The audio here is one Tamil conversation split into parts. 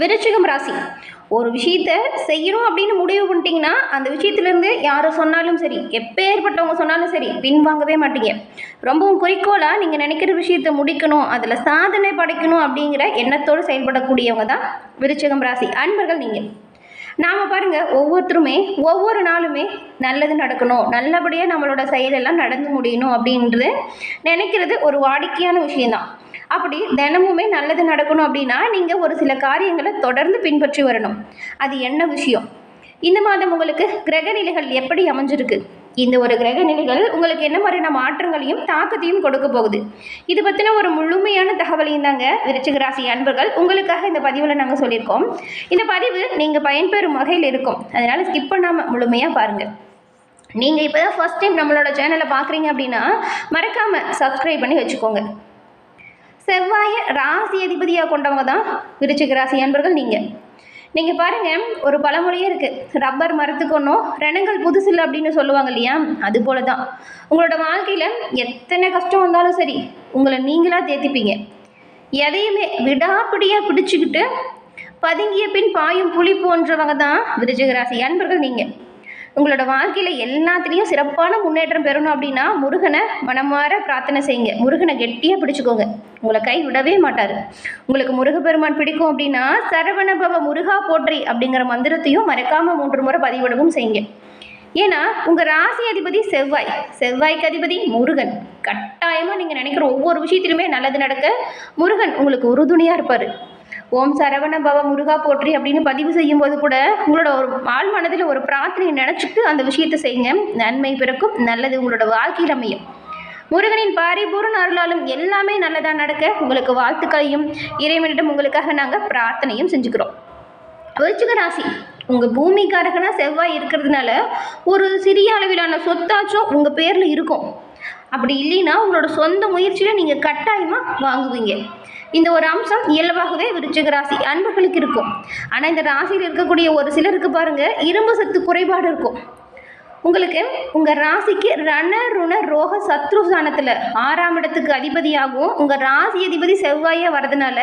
விருச்சிகம் ராசி. ஒரு விஷயத்த செய்யணும் அப்படின்னு முடிவு பண்ணிட்டீங்கன்னா அந்த விஷயத்துலேருந்து யாரை சொன்னாலும் சரி எப்பேற்பட்டவங்க சொன்னாலும் சரி பின்வாங்கவே மாட்டீங்க. ரொம்பவும் குறிக்கோளாக நீங்கள் நினைக்கிற விஷயத்த முடிக்கணும் அதில் சாதனை படைக்கணும் அப்படிங்கிற எண்ணத்தோடு செயல்படக்கூடியவங்க தான் விருச்சிகம் ராசி. அன்பர்கள் நீங்கள் நாம் பாருங்கள் ஒவ்வொருத்தருமே ஒவ்வொரு நாளுமே நல்லது நடக்கணும் நல்லபடியாக நம்மளோட செயலெல்லாம் நடந்து முடியணும் அப்படின்றது நினைக்கிறது ஒரு வாடிக்கையான விஷயந்தான் அப்படி தினமுமே நல்லது நடக்கணும் அப்படின்னா நீங்கள் ஒரு சில காரியங்களை தொடர்ந்து பின்பற்றி வரணும். அது என்ன விஷயம்? இந்த மாதம் உங்களுக்கு கிரக நிலைகள் எப்படி அமைஞ்சிருக்கு? இந்த ஒரு கிரக நிலைகள் உங்களுக்கு என்ன மாதிரியான மாற்றங்களையும் தாக்கத்தையும் கொடுக்க போகுது. இது பற்றின ஒரு முழுமையான தகவலையும் தாங்க விருச்சிக ராசி அன்பர்கள் உங்களுக்காக இந்த பதிவில் நாங்கள் சொல்லியிருக்கோம். இந்த பதிவு நீங்கள் பயன்பெறும் வகையில் இருக்கும். அதனால் ஸ்கிப் பண்ணாமல் முழுமையாக பாருங்கள் நீங்கள் இப்போ தான் ஃபஸ்ட் டைம் நம்மளோட சேனலை பார்க்குறீங்க அப்படின்னா மறக்காமல் சப்ஸ்கிரைப் பண்ணி வச்சுக்கோங்க. செவ்வாயை ராசி அதிபதியாக கொண்டவங்க தான் விருச்சிக ராசி அன்பர்கள் நீங்கள் நீங்கள் பாருங்கள் ஒரு பழமொழியே இருக்குது ரப்பர் மரத்துக்கு ஒன்றும் ரணங்கள் புதுசில் அப்படின்னு சொல்லுவாங்க இல்லையா? அது போல தான் உங்களோட வாழ்க்கையில் எத்தனை கஷ்டம் வந்தாலும் சரி உங்களை நீங்களாக தேத்திப்பீங்க. எதையுமே விடாப்பிடியாக பிடிச்சிக்கிட்டு பதுங்கிய பின் பாயும் புலி போன்றவங்க தான் விருச்சிக ராசி அன்பர்கள் நீங்கள் உங்களோட வாழ்க்கையில் எல்லாத்துலேயும் சிறப்பான முன்னேற்றம் பெறணும் அப்படின்னா முருகனை மனமாற பிரார்த்தனை செய்யுங்க. முருகனை கெட்டியாக பிடிச்சிக்கோங்க. உங்களை கை விடவே மாட்டார். உங்களுக்கு முருகப்பெருமான் பிடிக்கும் அப்படின்னா சரவணபவ முருகா போற்றி அப்படிங்கிற மந்திரத்தையும் மறக்காமல் மூன்று முறை பதிவிடவும் செய்யுங்க. ஏன்னா உங்கள் ராசி அதிபதி செவ்வாய். செவ்வாய்க்கு அதிபதி முருகன். கட்டாயமாக நீங்கள் நினைக்கிற ஒவ்வொரு விஷயத்திலுமே நல்லது நடக்க முருகன் உங்களுக்கு உறுதுணையாக இருப்பார். ஓம் சரவண பவ முருகா போற்றி அப்படின்னு பதிவு செய்யும்போது கூட உங்களோட ஒரு ஆள் மனதில் ஒரு பிரார்த்தனையை நினச்சிட்டு அந்த விஷயத்தை செய்யுங்க. நன்மை பிறக்கும் நல்லது உங்களோட வாழ்க்கையில் அமையும். முருகனின் பாரிபூர்ண அருளாலும் எல்லாமே நல்லதாக நடக்க உங்களுக்கு வாழ்த்துக்களையும் இறைவனிடம் உங்களுக்காக நாங்கள் பிரார்த்தனையும் செஞ்சுக்கிறோம். விருச்சிக ராசி உங்கள் பூமிக்காரகனா செவ்வாய் இருக்கிறதுனால ஒரு சிறிய அளவிலான சொத்தாச்சும் உங்கள் பேரில் இருக்கும். அப்படி இல்லைன்னா உங்களோட சொந்த முயற்சியில் நீங்கள் கட்டாயமாக வாங்குவீங்க. இந்த ஒரு அம்சம் இயல்பாகவே விருச்சிக ராசி அன்பர்களுக்கு இருக்கும். ஆனால் இந்த ராசியில் இருக்கக்கூடிய ஒரு சிலருக்கு பாருங்கள் இரும்பு சத்து குறைபாடு இருக்கும். உங்களுக்கு உங்கள் ராசிக்கு ரண ருண ரோக சத்ரு ஸ்தானத்தில் ஆறாம் இடத்துக்கு அதிபதியாகவும் உங்கள் ராசி அதிபதி செவ்வாயாக வரதுனால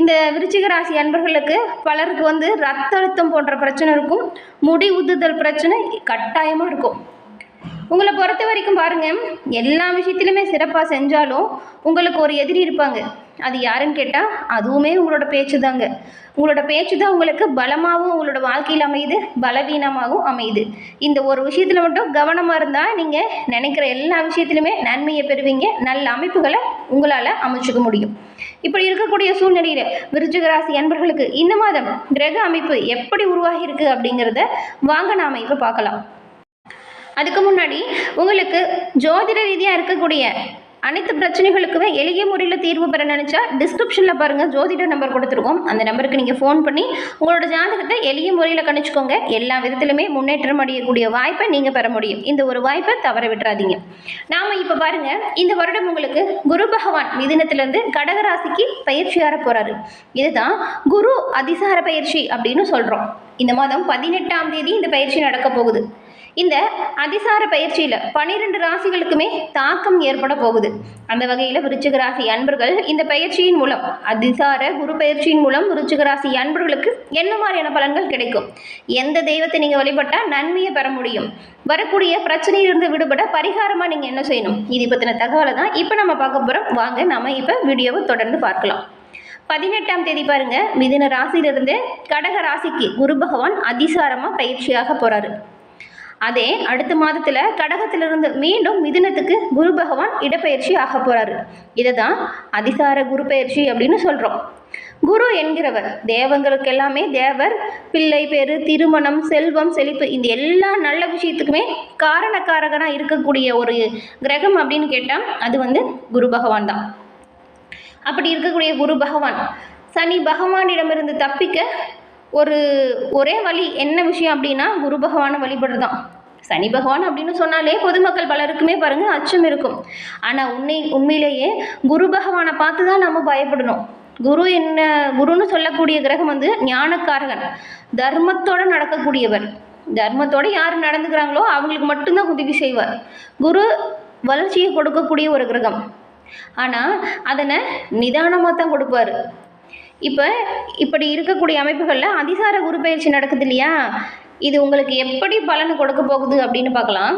இந்த விருச்சிக ராசி அன்பர்களுக்கு பலருக்கு வந்து ரத்த அழுத்தம் போன்ற பிரச்சனை இருக்கும். முடி உதுதல் பிரச்சனை கட்டாயமாக இருக்கும். உங்களை பொறுத்த வரைக்கும் பாருங்கள் எல்லா விஷயத்திலுமே சிறப்பாக செஞ்சாலும் உங்களுக்கு ஒரு எதிரி இருப்பாங்க. அது யாருன்னு கேட்டால் அதுவுமே உங்களோட பேச்சு தாங்க. உங்களோட பேச்சு தான் உங்களுக்கு பலமாகவும் உங்களோட வாழ்க்கையில் அமையுது பலவீனமாகவும் அமையுது. இந்த ஒரு விஷயத்தில் மட்டும் கவனமாக இருந்தால் நீங்கள் நினைக்கிற எல்லா விஷயத்திலுமே நன்மையை பெறுவீங்க. நல்ல அமைப்புகளை உங்களால் அமைச்சுக்க முடியும். இப்படி இருக்கக்கூடிய சூழ்நிலையில் விருச்சிகராசி அன்பர்களுக்கு இந்த மாதம் கிரக அமைப்பு எப்படி உருவாகியிருக்கு அப்படிங்கிறத வாங்க நாம் இப்போ பார்க்கலாம். அதுக்கு முன்னாடி உங்களுக்கு ஜோதிட ரீதியாக இருக்கக்கூடிய அனைத்து பிரச்சனைகளுக்குமே எளிய முறையில் தீர்வு பெற நினச்சா டிஸ்கிரிப்ஷனில் பாருங்கள் ஜோதிட நம்பர் கொடுத்துருக்கோம். அந்த நம்பருக்கு நீங்கள் ஃபோன் பண்ணி உங்களோட ஜாதகத்தை எளிய முறையில் கணிச்சுக்கோங்க. எல்லா விதத்திலுமே முன்னேற்றம் அடையக்கூடிய வாய்ப்பை நீங்கள் பெற முடியும். இந்த ஒரு வாய்ப்பை தவற விட்டுறாதீங்க. நாம் இப்போ பாருங்கள் இந்த வருடம் உங்களுக்கு குரு பகவான் மிதினத்திலேருந்து கடகராசிக்கு பயிற்சியார போகிறாரு இதுதான் குரு அதிசார பயிற்சி அப்படின்னு சொல்கிறோம் இந்த மாதம் பதினெட்டாம் தேதி இந்த பயிற்சி நடக்க போகுது. இந்த அதிசார பயிற்சியில் பனிரெண்டு ராசிகளுக்குமே தாக்கம் ஏற்பட போகுது. அந்த வகையில் விருச்சிக ராசி அன்பர்கள் இந்த பயிற்சியின் மூலம் அதிசார குரு பயிற்சியின் மூலம் விருச்சிக ராசி அன்பர்களுக்கு என்ன மாதிரியான பலன்கள் கிடைக்கும்? எந்த தெய்வத்தை நீங்கள் வழிபட்டால் நன்மையை பெற முடியும்? வரக்கூடிய பிரச்சனையிலிருந்து விடுபட பரிகாரமாக நீங்கள் என்ன செய்யணும்? இது பற்றின தகவலை தான் இப்போ நம்ம பார்க்க போகிறோம் வாங்க நம்ம இப்போ வீடியோவை தொடர்ந்து பார்க்கலாம். பதினெட்டாம் தேதி பாருங்க. மிதுன ராசியிலிருந்து கடக ராசிக்கு குரு பகவான் அதிசாரமாக பயிற்சியாக போகிறாரு அதே அடுத்த மாதத்தில் கடகத்திலிருந்து மீண்டும் மிதுனத்துக்கு குரு பகவான் இடப்பெயர்ச்சி ஆக போகிறாரு இதை தான் அதிசார குரு பயிற்சி அப்படின்னு சொல்கிறோம் குரு என்கிறவர் தேவங்களுக்கு எல்லாமே தேவர் பிள்ளை பேரு திருமணம் செல்வம் செழிப்பு இந்த எல்லா நல்ல விஷயத்துக்குமே காரணக்காரகனாக இருக்கக்கூடிய ஒரு கிரகம் அப்படின்னு கேட்டால் அது வந்து குரு பகவான் தான். அப்படி இருக்கக்கூடிய குரு பகவான் சனி பகவானிடமிருந்து தப்பிக்க ஒரு ஒரே வழி என்ன விஷயம் அப்படின்னா குரு பகவானை வழிபடுறது தான் சனி பகவான் அப்படின்னு சொன்னாலே பொதுமக்கள் பலருக்குமே பாருங்கள் அச்சம் இருக்கும். ஆனால் உண்மை உண்மையிலேயே குரு பகவானை பார்த்து தான் நம்ம பயப்படணும். குரு என்ன குருன்னு சொல்லக்கூடிய கிரகம் வந்து ஞானக்காரகன். தர்மத்தோடு நடக்கக்கூடியவர். தர்மத்தோடு யார் நடந்துக்கிறாங்களோ அவங்களுக்கு மட்டும்தான் உதவி செய்வார். குரு வளர்ச்சியை கொடுக்கக்கூடிய ஒரு கிரகம். ஆனால் அதனை நிதானமாக தான் கொடுப்பாரு. இப்போ இப்படி இருக்கக்கூடிய அமைப்புகளில் அதிசார குரு பயிற்சி நடக்குது இல்லையா? இது உங்களுக்கு எப்படி பலன் கொடுக்க போகுது அப்படின்னு பார்க்கலாம்.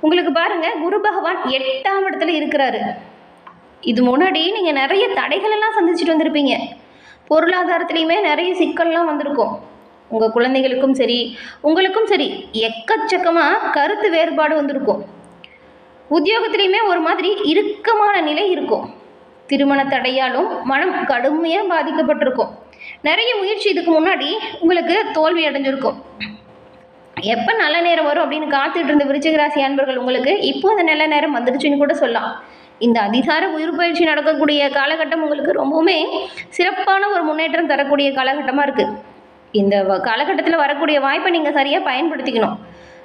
உங்களுக்கு பாருங்கள் குரு பகவான் எட்டாம் இடத்துல இருக்கிறாரு. இது முன்னாடி நீங்கள் நிறைய தடைகளெல்லாம் சந்திச்சுட்டு வந்திருப்பீங்க. பொருளாதாரத்துலேயுமே நிறைய சிக்கல்லாம் வந்திருக்கும். உங்கள் குழந்தைகளுக்கும் சரி உங்களுக்கும் சரி எக்கச்சக்கமாக கருத்து வேறுபாடு வந்திருக்கும். உத்தியோகத்துலேயுமே ஒரு மாதிரி இறுக்கமான நிலை இருக்கும். திருமண தடையாலும் மனம் கடுமையாக பாதிக்கப்பட்டிருக்கும். நிறைய முயற்சி இதுக்கு முன்னாடி உங்களுக்கு தோல்வி அடைஞ்சிருக்கும். எப்போ நல்ல நேரம் வரும் அப்படின்னு காத்துட்டு இருந்த விருச்சிக ராசி அன்பர்கள் உங்களுக்கு இப்போ அந்த நல்ல நேரம் வந்துடுச்சுன்னு கூட சொல்லலாம். இந்த அதிசார உயிர் பயிற்சி நடக்கக்கூடிய காலகட்டம் உங்களுக்கு ரொம்பவுமே சிறப்பான ஒரு முன்னேற்றம் தரக்கூடிய காலகட்டமாக இருக்குது இந்த காலகட்டத்தில் வரக்கூடிய வாய்ப்பை நீங்கள் சரியாக பயன்படுத்திக்கணும்.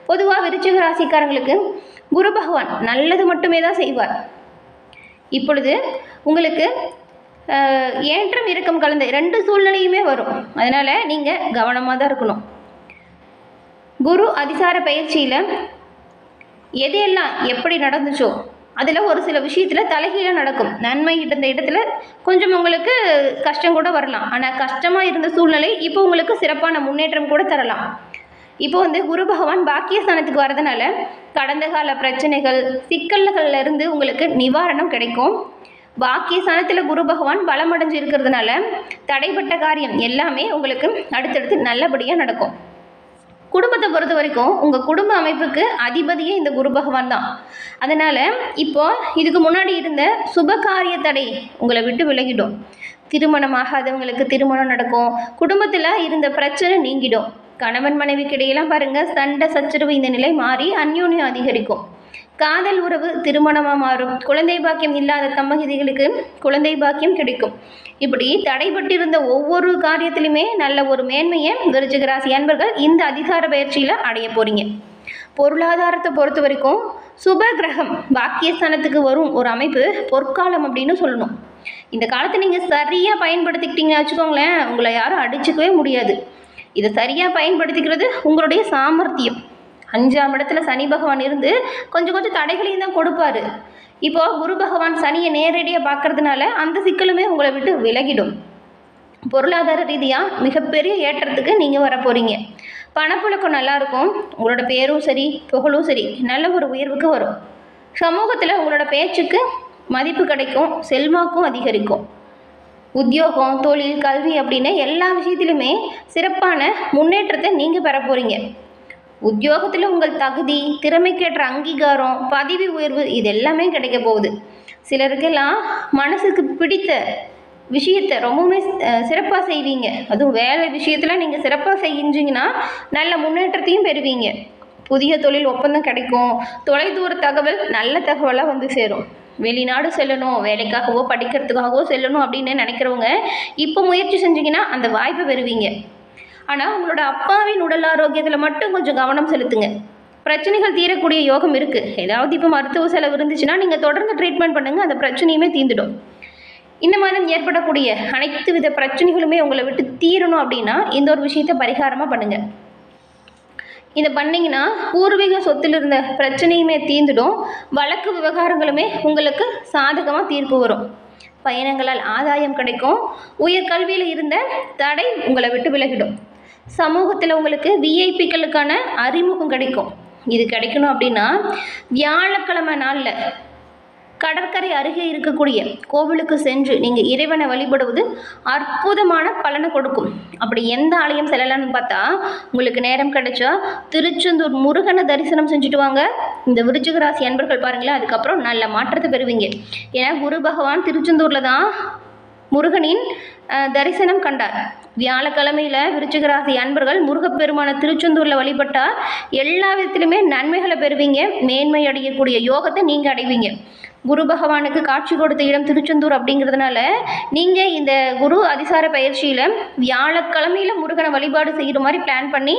பொதுவாக விருச்சிக ராசிக்காரங்களுக்கு குரு பகவான் நல்லது மட்டுமே தான் செய்வார். இப்பொழுது உங்களுக்கு ஏற்றம் இறக்கம் கலந்த ரெண்டு சூழ்நிலையுமே வரும். அதனால் நீங்கள் கவனமாக தான் இருக்கணும். குரு அதிசார பயிற்சியில் எதையெல்லாம் எப்படி நடந்துச்சோ அதில் ஒரு சில விஷயத்தில் தலைகீழாக நடக்கும். நன்மை இருந்த இடத்துல கொஞ்சம் உங்களுக்கு கஷ்டம் கூட வரலாம். ஆனால் கஷ்டமாக இருந்த சூழ்நிலை இப்போ உங்களுக்கு சிறப்பான முன்னேற்றம் கூட தரலாம். இப்போ வந்து குரு பகவான் பாக்கியஸ்தானத்துக்கு வரதுனால கடந்த கால பிரச்சனைகள் சிக்கல்கள்ல இருந்து உங்களுக்கு நிவாரணம் கிடைக்கும். பாக்கியஸ்தானத்தில் குரு பகவான் பலமடைஞ்சு இருக்கிறதுனால தடைப்பட்ட காரியம் எல்லாமே உங்களுக்கு அடுத்தடுத்து நல்லபடியாக நடக்கும். குடும்பத்தை பொறுத்த வரைக்கும் உங்கள் குடும்ப அமைப்புக்கு அதிபதியே இந்த குரு பகவான் தான். அதனால் இப்போ இதுக்கு முன்னாடி இருந்த சுபகாரிய தடை உங்களை விட்டு விலகிடும். திருமணம் ஆகாதவங்களுக்கு திருமணம் நடக்கும். குடும்பத்தில் இருந்த பிரச்சனை நீங்கிடும். கணவன் மனைவிக்கு இடையெல்லாம் பாருங்கள் சண்டை சச்சரவு இந்த நிலை மாறி அந்யோன்யம் அதிகரிக்கும். காதல் உறவு திருமணமாக மாறும். குழந்தை பாக்கியம் இல்லாத தம்பகதிகளுக்கு குழந்தை பாக்கியம் கிடைக்கும். இப்படி தடைபட்டிருந்த ஒவ்வொரு காரியத்திலுமே நல்ல ஒரு மேன்மையை விருச்சிகராசி அன்பர்கள் இந்த அதிகார பயிற்சியில் அடைய போறீங்க. பொருளாதாரத்தை பொறுத்த வரைக்கும் சுப கிரகம் பாக்கியஸ்தானத்துக்கு வரும் ஒரு அமைப்பு பொற்காலம் அப்படின்னு சொல்லணும். இந்த காலத்தை நீங்கள் சரியாக பயன்படுத்திக்கிட்டீங்கன்னு வச்சுக்கோங்களேன் உங்களை யாரும் அடிச்சுக்கவே முடியாது. இதை சரியாக பயன்படுத்திக்கிறது உங்களுடைய சாமர்த்தியம். அஞ்சாம் இடத்துல சனி பகவான் இருந்து கொஞ்சம் கொஞ்சம் தடைகளையும் தான் கொடுப்பாரு. இப்போது குரு பகவான் சனியை நேரடியாக பார்க்கறதுனால அந்த சிக்கலுமே உங்களை விட்டு விலகிடும். பொருளாதார ரீதியாக மிகப்பெரிய ஏற்றத்துக்கு நீங்கள் வர போகிறீங்க பணப்புழக்கம் நல்லாயிருக்கும் உங்களோட பேரும் சரி புகழும் சரி நல்ல ஒரு உயர்வுக்கு வரும். சமூகத்தில் உங்களோட பேச்சுக்கு மதிப்பு கிடைக்கும் செல்வாக்கும் அதிகரிக்கும். உத்தியோகம் தொழில் கல்வி அப்படின்னு எல்லா விஷயத்திலுமே சிறப்பான முன்னேற்றத்தை நீங்கள் பெற போகிறீங்க உத்தியோகத்தில் உங்கள் தகுதி திறமைக்கேற்ற அங்கீகாரம் பதவி உயர்வு இது எல்லாமே கிடைக்க போகுது. சிலருக்கெல்லாம் மனசுக்கு பிடித்த விஷயத்தை ரொம்பவுமே சிறப்பாக செய்வீங்க. அதுவும் வேலை விஷயத்தில் நீங்கள் சிறப்பாக செஞ்சீங்கன்னா நல்ல முன்னேற்றத்தையும் பெறுவீங்க. புதிய தொழில் ஒப்பந்தம் கிடைக்கும். தொலைதூர தகவல் நல்ல தகவலாக வந்து சேரும். வெளிநாடு செல்லணும் வேலைக்காகவோ படிக்கிறதுக்காகவோ செல்லணும் அப்படின்னு நினைக்கிறவங்க இப்போ முயற்சி செஞ்சீங்கன்னா அந்த வாய்ப்பை பெறுவீங்க. ஆனால் உங்களோட அப்பாவின் உடல் ஆரோக்கியத்தில் மட்டும் கொஞ்சம் கவனம் செலுத்துங்க. பிரச்சனைகள் தீரக்கூடிய யோகம் இருக்குது ஏதாவது இப்போ மருத்துவ செலவு இருந்துச்சுன்னா நீங்கள் தொடர்ந்து ட்ரீட்மெண்ட் பண்ணுங்கள் அந்த பிரச்சனையுமே தீர்ந்துடும். இந்த மாதம் ஏற்படக்கூடிய அனைத்து வித பிரச்சனைகளுமே உங்களை விட்டு தீரணும் அப்படின்னா இந்த ஒரு விஷயத்தை பரிகாரமாக பண்ணுங்கள் இதை பண்ணிங்கன்னா பூர்வீக சொத்தில் இருந்த பிரச்சனையுமே தீர்ந்துடும். வழக்கு விவகாரங்களுமே உங்களுக்கு சாதகமாக தீர்ப்பு வரும். பயணங்களால் ஆதாயம் கிடைக்கும். உயர்கல்வியில் இருந்த தடை உங்களை விட்டு விலகிடும். சமூகத்தில் உங்களுக்கு விஐபிக்களுக்கான அறிமுகம் கிடைக்கும். இது கிடைக்கணும் அப்படின்னா வியாழக்கிழமை நாளில் கடற்கரை அருகே இருக்கக்கூடிய கோவிலுக்கு சென்று நீங்கள் இறைவனை வழிபடுவது அற்புதமான பலனை கொடுக்கும். அப்படி எந்த ஆலயம் செல்லலாம்னு பார்த்தா உங்களுக்கு நேரம் கிடைச்சா திருச்செந்தூர் முருகனை தரிசனம் செஞ்சுட்டு வாங்க. இந்த விருச்சிக ராசி அன்பர்கள் பாருங்களேன் அதுக்கப்புறம் நல்ல மாற்றத்தை பெறுவீங்க. ஏன்னா குரு பகவான் திருச்செந்தூரில் தான் முருகனின் தரிசனம் கண்டார். வியாழக்கிழமையில் விருச்சிகராசி அன்பர்கள் முருகப்பெருமான திருச்செந்தூரில் வழிபட்டால் எல்லா விதத்திலுமே நன்மைகளை பெறுவீங்க. மேன்மை அடையக்கூடிய யோகத்தை நீங்கள் அடைவீங்க. குரு பகவானுக்கு காட்சி கொடுத்த இடம் திருச்செந்தூர் அப்படிங்கிறதுனால நீங்கள் இந்த குரு அதிசார பயிற்சியில் வியாழக்கிழமையில் முருகனை வழிபாடு செய்கிற மாதிரி பிளான் பண்ணி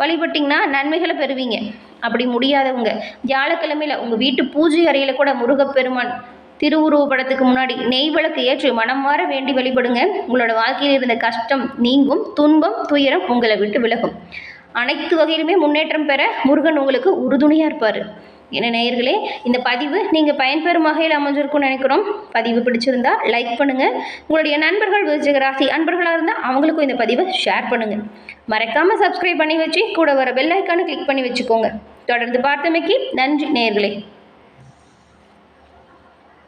வழிபட்டிங்கன்னா நன்மைகளை பெறுவீங்க. அப்படி முடியாதவங்க வியாழக்கிழமையில் உங்கள் வீட்டு பூஜை அறையில் கூட முருகப்பெருமான் திருவுருவ படத்துக்கு முன்னாடி நெய் விளக்கு ஏற்றி மனம் மாற வேண்டி வழிபடுங்க. உங்களோட வாழ்க்கையில் இருந்த கஷ்டம் நீங்கும் துன்பம் துயரம் உங்களை விட்டு விலகும். அனைத்து வகையிலுமே முன்னேற்றம் பெற முருகன் உங்களுக்கு உறுதுணையாக இருப்பார். என்ன நேயர்களே இந்த பதிவு நீங்கள் பயன்பெறும் வகையில் அமைஞ்சிருக்கும்னு நினைக்கிறோம். பதிவு பிடிச்சிருந்தா லைக் பண்ணுங்கள் உங்களுடைய நண்பர்கள் விஜய ராசி அன்பர்களாக இருந்தால் அவங்களுக்கும் இந்த பதிவை ஷேர் பண்ணுங்கள் மறக்காமல் சப்ஸ்கிரைப் பண்ணி வச்சு கூட வர பெல் ஐக்கானை கிளிக் பண்ணி வச்சுக்கோங்க. தொடர்ந்து பார்த்தமைக்கு நன்றி நேயர்களே.